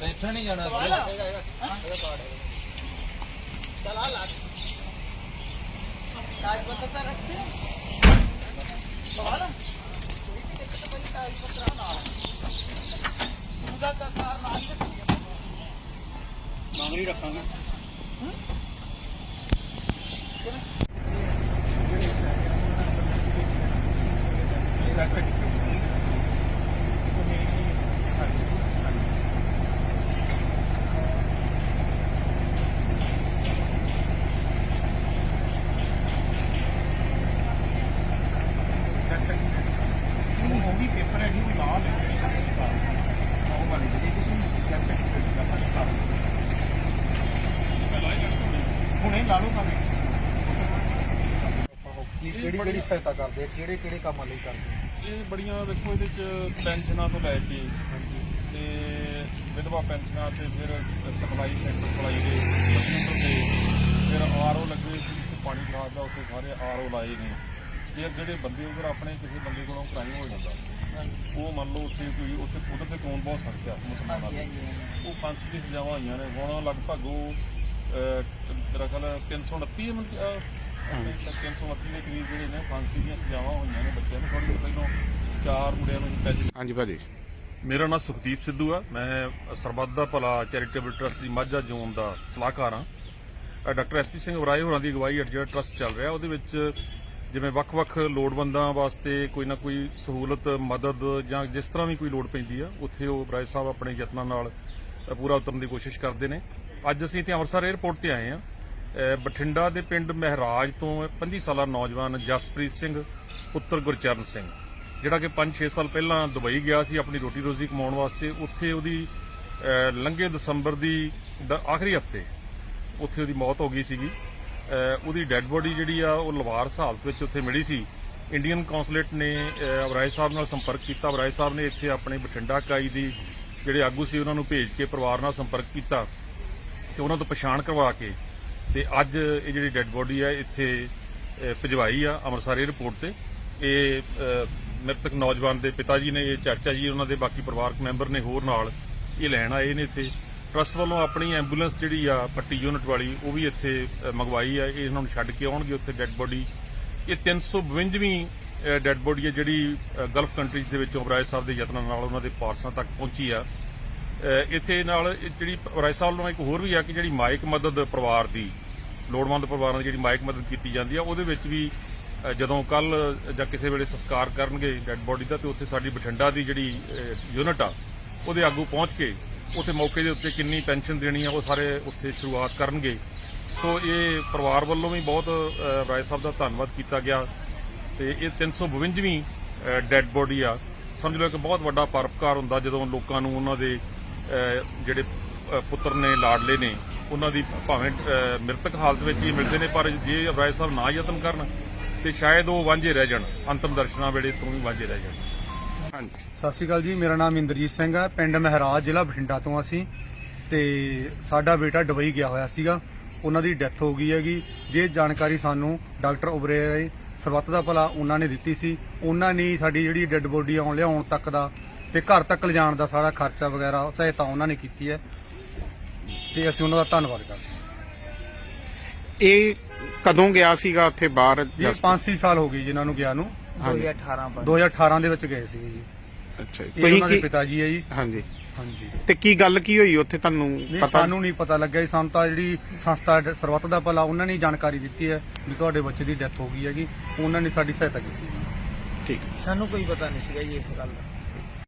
ਬੈਠਣ ਨਹੀਂ ਜਾਣਾ ਚਲਾ ਲਾ ਕਾਜ ਬਤਾ ਰੱਖਦੇ ਮੰਗਰੀ ਰੱਖਾਂਗੇ ਉਹ ਵੀ ਪੇਪਰ ਹੈ ਜੀ ਲਾ ਲੈ ਉਹ ਵਾਲੀ ਜਿਹੜੀ ਤੁਸੀਂ ਕੈਂਸਲ ਕੀਤੀ ਦਾ ਸਾਡੇ ਸਾਹ ਹੁਣੇ ਲਾ ਲਓ ਭਾਵੇਂ ਕਿਹੜੀ ਕਿਹੜੀ ਸਹਾਇਤਾ ਕਰਦੇ ਆ? ਕਿਹੜੇ ਕਿਹੜੇ ਕੰਮਾਂ ਲਈ ਕਰਦੇ ਇਹ ਬੜੀਆਂ ਵੇਖੋ ਇਹਦੇ ਚ ਪੈਨਸ਼ਨਾਂ ਤੋਂ ਲੈ ਕੇ ਤੇ ਵਿਧਵਾ ਪੈਨਸ਼ਨਾਂ ਤੇ ਫਿਰ ਸਪਲਾਈ ਸੈਂਟਰ ਸਪਲਾਈ ਦੇ ਨੰਬਰ ਤੇ ਫਿਰ ਆਰਓ ਲੱਗੇ ਸੀ ਪਾਣੀ ਖਰਾਬ ਦਾ ਉੱਥੇ ਸਾਰੇ ਆਰਓ ਲਾਏ ਨੇ। ਇਹ ਜਿਹੜੇ ਬੰਦੇ ਉਧਰ ਆਪਣੇ ਕਿਸੇ ਬੰਦੇ ਕੋਲੋਂ ਕ੍ਰਾਈਮ ਹੋ ਜਾਂਦਾ। ਉਹ ਮੰਨ ਲਓ ਉੱਥੇ ਕੋਈ ਉੱਥੇ ਉਧਰ ਤੇ ਕੌਣ ਬਹੁਤ ਸਖਤ ਆ ਮੁਸਲਮਾਨਾਂ ਦੇ। ਉਹ ਫਾਂਸੀ ਦੀ ਸਜ਼ਾਵਾਂ ਹੋਈਆਂ ਨੇ। ਹੁਣ ਲਗਭਗ ਉਹ ਮੇਰਾ ਖਿਆਲ ਹੈ 329 ਹੈ ਮਤਲਬ, ਅਹ, ਆਪਣੇ 329 ਦੇ ਕਰੀਬ ਜਿਹੜੇ ਨੇ ਫਾਂਸੀ ਦੀਆਂ ਸਜ਼ਾਵਾਂ ਹੋਈਆਂ ਨੇ ਬੱਚਿਆਂ ਨੂੰ। ਥੋੜੀ ਜਿਹੀ ਪਹਿਲਾਂ ਚਾਰ ਮੁੰਡਿਆਂ ਨੂੰ ਪੈਸੇ ਹਾਂਜੀ ਭਾਜੀ। ਮੇਰਾ ਨਾਮ ਸੁਖਦੀਪ ਸਿੱਧੂ ਆ। ਮੈਂ ਸਰਬੱਤ ਦਾ ਭਲਾ ਚੈਰੀਟੇਬਲ ਟਰਸਟ ਦੀ ਮਾਝਾ ਜ਼ੋਨ ਦਾ ਸਲਾਹਕਾਰ ਹਾਂ। ਅ, ਡਾਕਟਰ ਐਸਪੀ ਸਿੰਘ ਵਰਾਏ ਹੋਰਾਂ ਦੀ ਅਗਵਾਈ ਹੇਠ ਜਿਹੜਾ ਟਰਸਟ ਚੱਲ ਰਿਹਾ ਉਹਦੇ ਵਿੱਚ ਜਿਵੇਂ ਵੱਖ-ਵੱਖ ਲੋੜਵੰਦਾਂ ਵਾਸਤੇ ਕੋਈ ਨਾ ਕੋਈ ਸਹੂਲਤ ਮਦਦ ਜਾਂ ਜਿਸ ਤਰ੍ਹਾਂ ਵੀ ਕੋਈ ਲੋੜ ਪੈਂਦੀ ਆ ਉੱਥੇ ਉਹ ਵਰਾਏ ਸਾਹਿਬ ਆਪਣੇ ਯਤਨਾਂ ਨਾਲ ਪੂਰਾ ਉਤਰਨ ਦੀ ਕੋਸ਼ਿਸ਼ ਕਰਦੇ ਨੇ। ਅੱਜ ਅਸੀਂ ਇੱਥੇ ਅੰਮ੍ਰਿਤਸਰ 에ਅਰਪੋਰਟ ਤੇ ਆਏ ਹਾਂ। ਬਠਿੰਡਾ ਦੇ ਪਿੰਡ ਮਹਿਰਾਜ ਤੋਂ 25 ਸਾਲਾ ਨੌਜਵਾਨ ਜਸਪ੍ਰੀਤ ਸਿੰਘ ਪੁੱਤਰ ਗੁਰਚਰਨ ਸਿੰਘ ਜਿਹੜਾ ਕਿ 5-6 ਸਾਲ ਪਹਿਲਾਂ ਦੁਬਈ ਗਿਆ ਸੀ ਆਪਣੀ ਰੋਟੀ ਰੋਜ਼ੀ ਕਮਾਉਣ ਵਾਸਤੇ। ਉੱਥੇ ਉਹਦੀ ਲੰਘੇ ਦਸੰਬਰ ਦੀ ਦ- ਆਖਰੀ ਹਫ਼ਤੇ ਉੱਥੇ ਉਹਦੀ ਮੌਤ ਹੋ ਗਈ ਸੀਗੀ। ਉਹਦੀ ਡੈੱਡ ਬੋਡੀ ਜਿਹੜੀ ਆ ਉਹ ਲਵਾਰਸ ਹਾਲਤ ਵਿੱਚ ਉੱਥੇ ਮਿਲੀ ਸੀ। ਇੰਡੀਅਨ ਕੌਂਸੂਲੇਟ ਨੇ ਅਹ, ਅਬਰਾਏ ਸਾਹਿਬ ਨਾਲ ਸੰਪਰਕ ਕੀਤਾ। ਅਬਰਾਏ ਸਾਹਿਬ ਨੇ ਇੱਥੇ ਆਪਣੇ ਬਠਿੰਡਾ ਇਕਾਈ ਦੀ ਜਿਹੜੇ ਆਗੂ ਸੀ ਉਹਨਾਂ ਨੂੰ ਭੇਜ ਕੇ ਪਰਿਵਾਰ ਨਾਲ ਸੰਪਰਕ ਕੀਤਾ। ਤੇ ਉਹਨਾਂ ਤੋਂ ਪਛਾਣ ਕਰਵਾ ਕੇ ਤੇ ਅੱਜ ਇਹ ਜਿਹੜੀ ਡੈੱਡ ਬੋਡੀ ਆ, ਇੱਥੇ ਭਜਵਾਈ ਆ ਅੰਮ੍ਰਿਤਸਰ 에ਅਰਪੋਰਟ ਤੇ। ਇਹ ਮ੍ਰਿਤਕ ਨੌਜਵਾਨ ਦੇ ਪਿਤਾ ਜੀ ਨੇ, ਇਹ ਚਾਚਾ ਜੀ, ਉਹਨਾਂ ਦੇ ਬਾਕੀ ਪਰਿਵਾਰਕ ਮੈਂਬਰ ਨੇ ਹੋਰ ਨਾਲ ਇਹ ਲੈਣ ਆਏ ਨੇ ਇੱਥੇ। ਟਰਸਟ ਵੱਲੋਂ ਆਪਣੀ ਐਂਬੂਲੈਂਸ ਜਿਹੜੀ ਆ, ਪੱਟੀ ਯੂਨਿਟ ਵਾਲੀ, ਉਹ ਵੀ ਇੱਥੇ ਮੰਗਵਾਈ ਆ। ਇਹ ਇਹਨਾਂ ਨੂੰ ਛੱਡ ਕੇ ਆਉਣਗੇ ਉੱਥੇ ਡੈੱਡ ਬੋਡੀ ਇਹ 352ਵੀਂ ਡੈੱਡ ਬੋਡੀ ਹੈ ਜਿਹੜੀ ਗਲਫ ਕੰਟਰੀਜ਼ ਦੇ ਵਿੱਚੋਂ ਬਰਾਏ ਸਾਹਿਬ ਦੇ ਯਤਨਾਂ ਨਾਲ ਉਹਨਾਂ ਦੇ ਪਾਰਸਾਂ ਤੱਕ ਪਹੁੰਚੀ ਆ। ਇੱਥੇ ਨਾਲ ਜਿਹੜੀ ਬਰਾਏ ਸਾਹਿਬ ਵੱਲੋਂ ਇੱਕ ਹੋਰ ਵੀ ਆ ਕਿ ਜਿਹੜੀ ਮਾਇਕ ਮਦਦ ਪਰਿਵਾਰ ਦੀ, ਲੋੜਵੰਦ ਪਰਿਵਾਰਾਂ ਦੀ ਜਿਹੜੀ ਮਾਇਕ ਮਦਦ ਕੀਤੀ ਜਾਂਦੀ ਆ, ਉਹਦੇ ਵਿੱਚ ਵੀ ਜਦੋਂ ਕੱਲ ਜਾਂ ਕਿਸੇ ਵੇਲੇ ਸੰਸਕਾਰ ਕਰਨਗੇ ਡੈੱਡ ਬੋਡੀ ਦਾ, ਤੇ ਉੱਥੇ ਸਾਡੀ ਬਠਿੰਡਾ ਦੀ ਜਿਹੜੀ ਯੂਨਿਟ ਆ, ਉਹਦੇ ਆਗੂ ਪਹੁੰਚ ਕੇ ਉੱਥੇ ਮੌਕੇ ਦੇ ਉੱਤੇ ਕਿੰਨੀ ਪੈਨਸ਼ਨ ਦੇਣੀ ਆ, ਉਹ ਸਾਰੇ ਉੱਥੇ ਸ਼ੁਰੂਆਤ ਕਰਨਗੇ। ਸੋ ਇਹ ਪਰਿਵਾਰ ਵੱਲੋਂ ਵੀ ਬਹੁਤ ਰਾਏ ਸਾਹਿਬ ਦਾ ਧੰਨਵਾਦ ਕੀਤਾ ਗਿਆ। ਤੇ ਇਹ 352ਵੀਂ ਡੈੱਡ ਬੋਡੀ ਆ। ਸਮਝ ਲਓ ਇੱਕ ਬਹੁਤ ਵੱਡਾ ਪਰਪਕਾਰ ਹੁੰਦਾ ਜਦੋਂ ਲੋਕਾਂ ਨੂੰ ਉਹਨਾਂ ਦੇ ਜਿਹੜੇ ਪੁੱਤਰ ਨੇ ਲਾਡਲੇ ਨੇ ਉਹਨਾਂ ਦੀ ਭਾਵੇਂ ਮ੍ਰਿਤਕ ਹਾਲਤ ਵਿੱਚ ਹੀ ਮਿਲਦੇ ਨੇ ਪਰ ਜੇ ਰਾਏ ਸਾਹਿਬ ਨਾ ਯਤਨ ਕਰਨ ਤੇ ਸ਼ਾਇਦ ਉਹ ਵਾਂਝੇ ਰਹਿ ਜਾਣ ਅੰਤਮ ਦਰਸ਼ਨਾਂ ਵੇਲੇ ਤੋਂ ਵੀ ਵਾਂਝੇ ਰਹਿ ਜਾਣ। ਹਾਂਜੀ। ਸਤਿ ਸ਼੍ਰੀ ਅਕਾਲ ਜੀ ਮੇਰਾ ਨਾਮ ਇੰਦਰਜੀਤ ਸਿੰਘ ਹੈ ਪਿੰਡ ਮਹਿਰਾਜ ਜ਼ਿਲ੍ਹਾ ਬਠਿੰਡਾ ਤੋਂ ਅਸੀਂ ਤੇ ਸਾਡਾ ਬੇਟਾ ਦੁਬਈ ਗਿਆ ਹੋਇਆ ਸੀਗਾ ਉਹਨਾਂ ਦੀ ਡੈਥ ਹੋ ਗਈ ਹੈਗੀ। ਜੇ ਜਾਣਕਾਰੀ ਸਾਨੂੰ ਡਾਕਟਰ ਉਬਰੇ ਸਰਬੱਤ ਦਾ ਭਲਾ ਉਹਨਾਂ ਨੇ ਦਿੱਤੀ ਸੀ ਉਹਨਾਂ ਨੇ ਸਾਡੀ ਜਿਹੜੀ ਡੈੱਡ ਬੋਡੀ ਆਉਣ ਲਿਆਉਣ ਤੱਕ ਦਾ ਤੇ ਘਰ ਤੱਕ ਲਿਜਾਣ ਦਾ ਸਾਰਾ ਖਰਚਾ ਵਗੈਰਾ ਸਹਾਇਤਾ ਉਹਨਾਂ ਨੇ ਕੀਤੀ ਹੈ। ਤੇ ਅਸੀਂ ਉਹਨਾਂ ਦਾ ਧੰਨਵਾਦ ਕਰਦੇ ਇਹ ਕਦੋਂ ਗਿਆ ਸੀਗਾ ਉੱਥੇ ਬਾਹਰ? ਜੀ 5-6 ਸਾਲ ਹੋ ਗਏ ਜਿਨ੍ਹਾਂ ਨੂੰ ਗਿਆ ਨੂੰ। 2018 2018 ਦੇ ਵਿੱਚ ਗਏ ਸੀ ਜੀ। ਅੱਛਾ ਜੀ। ਇਹ ਪਿਤਾ ਜੀ ਹੈ ਜੀ। ਹਾਂਜੀ। ਹਾਂਜੀ। ਤੇ ਕੀ ਗੱਲ ਕੀ ਹੋਈ ਉੱਥੇ ਤੁਹਾਨੂੰ ਪਤਾ? ਸਾਨੂੰ ਨਹੀਂ ਪਤਾ ਲੱਗਿਆ ਜੀ। ਸਾਨੂੰ ਤਾਂ ਜਿਹੜੀ ਸੰਸਥਾ ਡ- ਦਾ ਭਲਾ ਉਹਨਾਂ ਨੇ ਹੀ ਜਾਣਕਾਰੀ ਦਿੱਤੀ ਹੈ ਵੀ ਤੁਹਾਡੇ ਬੱਚੇ ਦੀ ਡੈਥ ਹੋ ਗਈ ਹੈਗੀ। ਉਹਨਾਂ ਨੇ ਸਾਡੀ ਸਹਾਇਤਾ ਕੀਤੀ ਠੀਕ। ਸਾਨੂੰ ਕੋਈ ਪਤਾ ਨਹੀਂ ਸੀਗਾ ਜੀ ਇਸ ਗੱਲ ਦਾ।